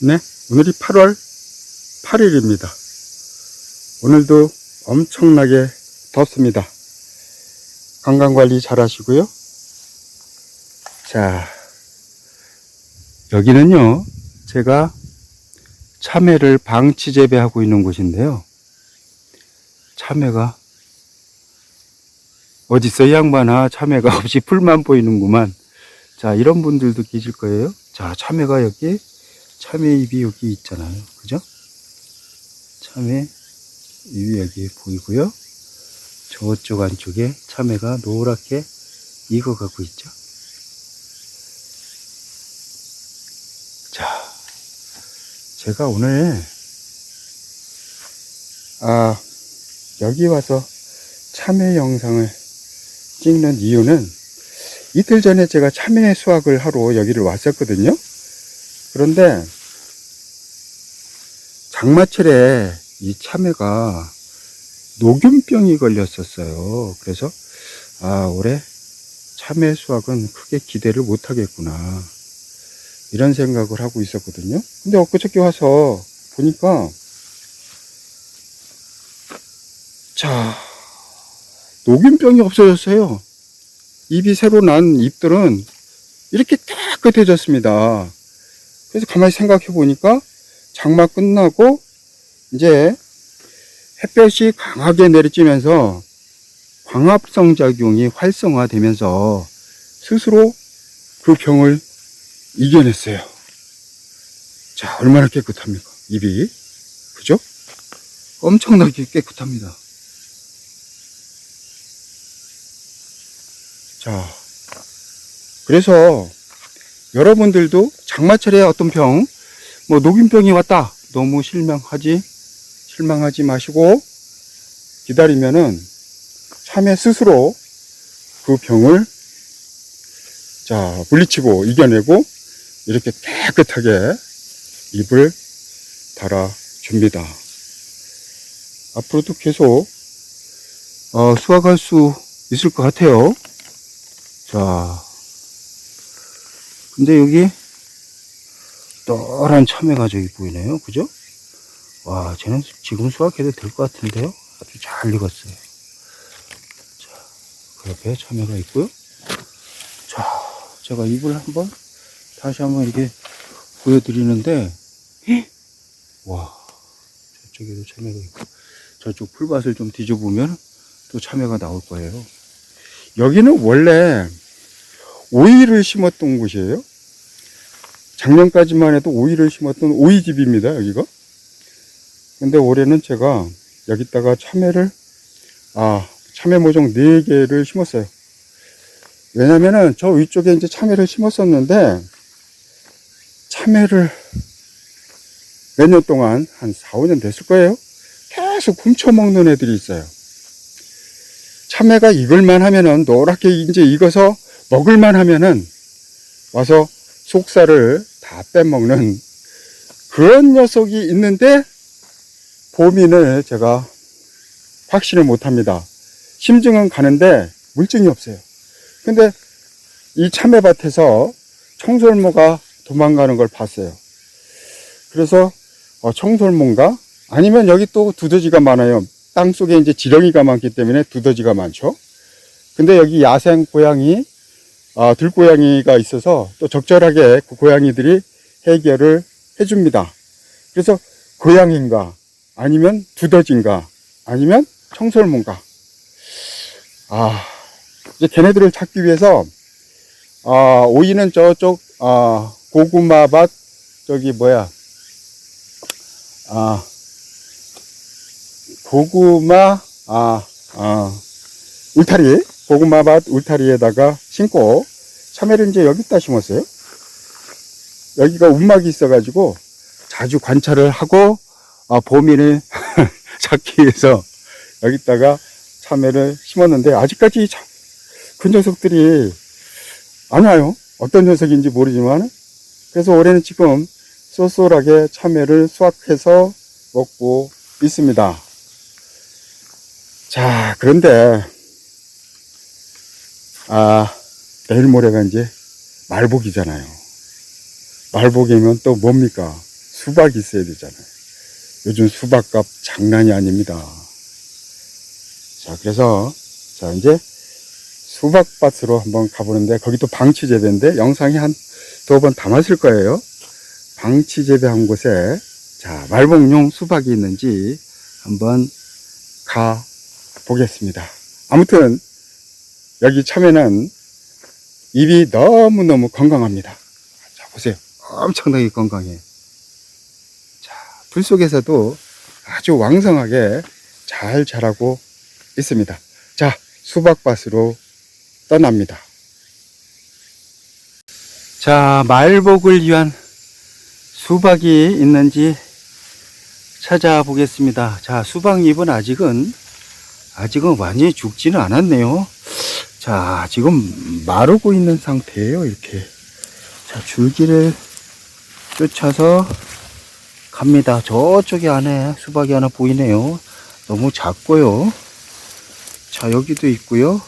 네, 오늘이 8월 8일입니다. 오늘도 엄청나게 덥습니다. 건강관리 잘 하시고요. 자, 여기는요, 제가 참외를 방치 재배하고 있는 곳인데요. 참외가 이 양반아 참외가 없이 풀만 보이는구만 자 이런 분들도 계실 거예요 자 참외가 여기 참외 잎이 여기 있잖아요. 그죠? 참외 잎이 여기 보이고요. 저쪽 안쪽에 참외가 노랗게 익어가고 있죠? 자 제가 오늘 아 여기 와서 참외 영상을 찍는 이유는 이틀 전에 제가 참외 수확을 하러 여기를 왔었거든요. 그런데 장마철에 이 참외가 녹균병이 걸렸었어요. 그래서 아 올해 참외 수확은 크게 기대를 못 하겠구나 이런 생각을 하고 있었거든요. 근데 엊그저께 와서 보니까 자 녹균병이 없어졌어요. 잎이 새로 난 잎들은 이렇게 깨끗해졌습니다. 그래서 가만히 생각해 보니까 장마 끝나고 이제 햇볕이 강하게 내리쬐면서 광합성 작용이 활성화되면서 스스로 그 병을 이겨냈어요. 자, 얼마나 깨끗합니까? 잎이. 그죠? 엄청나게 깨끗합니다. 자, 그래서 여러분들도 장마철에 어떤 병, 뭐 녹균병이 왔다. 너무 실망하지, 실망하지 마시고 기다리면은 참외 스스로 그 병을 자, 물리치고 이겨내고 이렇게 깨끗하게 잎을 달아줍니다. 앞으로도 계속 어, 수확할 수 있을 것 같아요. 자, 근데 여기 노란 참외가 저기 보이네요. 그죠? 와, 쟤는 지금 수확해도 될 것 같은데요? 아주 잘 익었어요. 자, 그 옆에 참외가 있고요. 자, 제가 잎을 한번 다시 한번 이렇게 보여드리는데, 헉! 와, 저쪽에도 참외가 있고, 저쪽 풀밭을 좀 뒤져보면 또 참외가 나올 거예요. 여기는 원래 오이를 심었던 곳이에요. 작년까지만 해도 오이를 심었던 오이집입니다, 여기가. 근데 올해는 제가 여기다가 참외를, 아, 참외 모종 4개를 심었어요. 왜냐면은 저 위쪽에 이제 참외를 심었었는데, 참외를 몇 년 동안 한 4, 5년 됐을 거예요. 계속 훔쳐먹는 애들이 있어요. 참외가 익을만 하면은 노랗게 이제 익어서 먹을만 하면은 와서 속살을 다 빼먹는 그런 녀석이 있는데 보민을 제가 확신을 못 합니다. 심증은 가는데 물증이 없어요. 근데 이 참외밭에서 청설모가 도망가는 걸 봤어요. 그래서 어, 청설모인가? 아니면 여기 또 두더지가 많아요. 땅 속에 이제 지렁이가 많기 때문에 두더지가 많죠. 근데 여기 야생 고양이, 아, 들고양이가 있어서 또 적절하게 그 고양이들이 해결을 해줍니다. 그래서 고양인가, 아니면 두더지인가, 아니면 청설모인가. 아, 이제 걔네들을 찾기 위해서, 아, 오이는 저쪽, 아, 고구마밭, 저기 뭐야, 아, 고구마, 아, 아, 울타리, 고구마밭 울타리에다가 심고, 참외를 이제 여기다 심었어요. 여기가 움막이 있어가지고 자주 관찰을 하고, 아, 봄인을 찾기 위해서 여기다가 참외를 심었는데, 아직까지 참, 그 녀석들이 안 와요. 어떤 녀석인지 모르지만. 그래서 올해는 지금 쏠쏠하게 참외를 수확해서 먹고 있습니다. 자, 그런데, 아, 내일 모레가 이제 말복이잖아요. 말복이면 또 뭡니까? 수박이 있어야 되잖아요. 요즘 수박값 장난이 아닙니다. 자, 그래서, 자, 이제 수박밭으로 한번 가보는데, 거기 또 방치 재배인데, 영상이 한 두 번 담았을 거예요. 방치 재배한 곳에, 자, 말복용 수박이 있는지 한번 가 보겠습니다. 아무튼, 여기 참외는 잎이 너무너무 건강합니다. 자, 보세요. 엄청나게 건강해. 자, 불 속에서도 아주 왕성하게 잘 자라고 있습니다. 자, 수박밭으로 떠납니다. 자, 말복을 위한 수박이 있는지 찾아보겠습니다. 자, 수박잎은 아직은, 아직은 완전히 죽지는 않았네요. 자, 지금 마르고 있는 상태예요, 이렇게. 자, 줄기를 쫓아서 갑니다. 저쪽에 안에 수박이 하나 보이네요. 너무 작고요. 자, 여기도 있고요.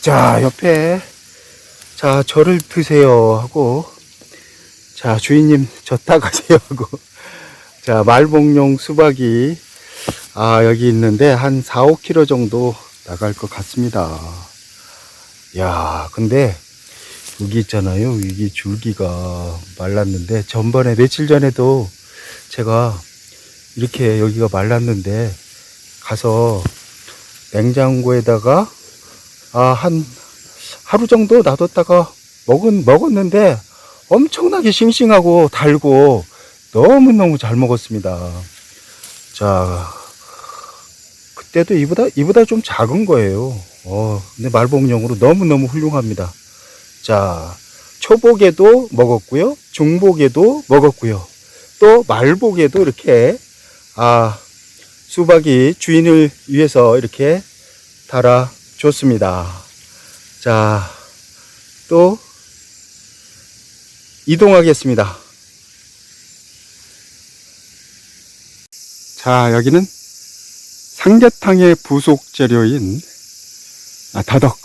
자, 옆에 자, 저를 드세요 하고 자, 주인님 저 따가세요 하고 자, 말복용 수박이 아, 여기 있는데 한 4, 5kg 정도 나갈 것 같습니다. 야, 근데 여기 있잖아요. 여기 줄기가 말랐는데 전번에 며칠 전에도 제가 이렇게 여기가 말랐는데 가서 냉장고에다가 아, 한 하루 정도 놔뒀다가 먹은, 먹었는데 엄청나게 싱싱하고 달고 너무너무 잘 먹었습니다. 자, 그 때도 이보다, 이보다 좀 작은 거예요. 어, 근데 말복용으로 너무너무 훌륭합니다. 자, 초복에도 먹었고요. 중복에도 먹었고요. 또 말복에도 이렇게, 아, 수박이 주인을 위해서 이렇게 달아 줬습니다. 자, 또 이동하겠습니다. 자, 여기는 삼계탕의 부속 재료인 아, 더덕,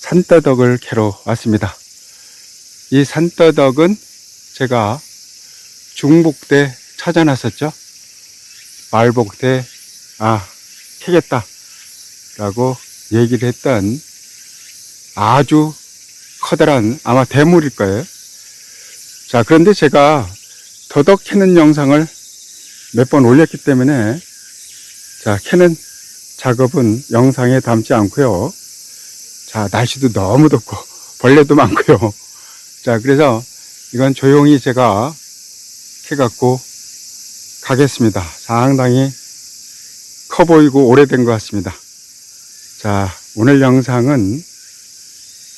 산더덕을 캐러 왔습니다. 이 산더덕은 제가 중복 때 찾아놨었죠. 말복 때, 아, 캐겠다. 라고 얘기를 했던 아주 커다란 아마 대물일 거예요. 자, 그런데 제가 더덕 캐는 영상을 몇 번 올렸기 때문에 자, 캐는 작업은 영상에 담지 않고요. 자, 날씨도 너무 덥고 벌레도 많고요. 자, 그래서 이건 조용히 제가 캐갖고 가겠습니다. 상당히 커 보이고 오래된 것 같습니다. 자, 오늘 영상은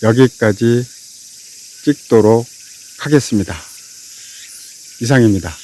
여기까지 찍도록 하겠습니다. 이상입니다.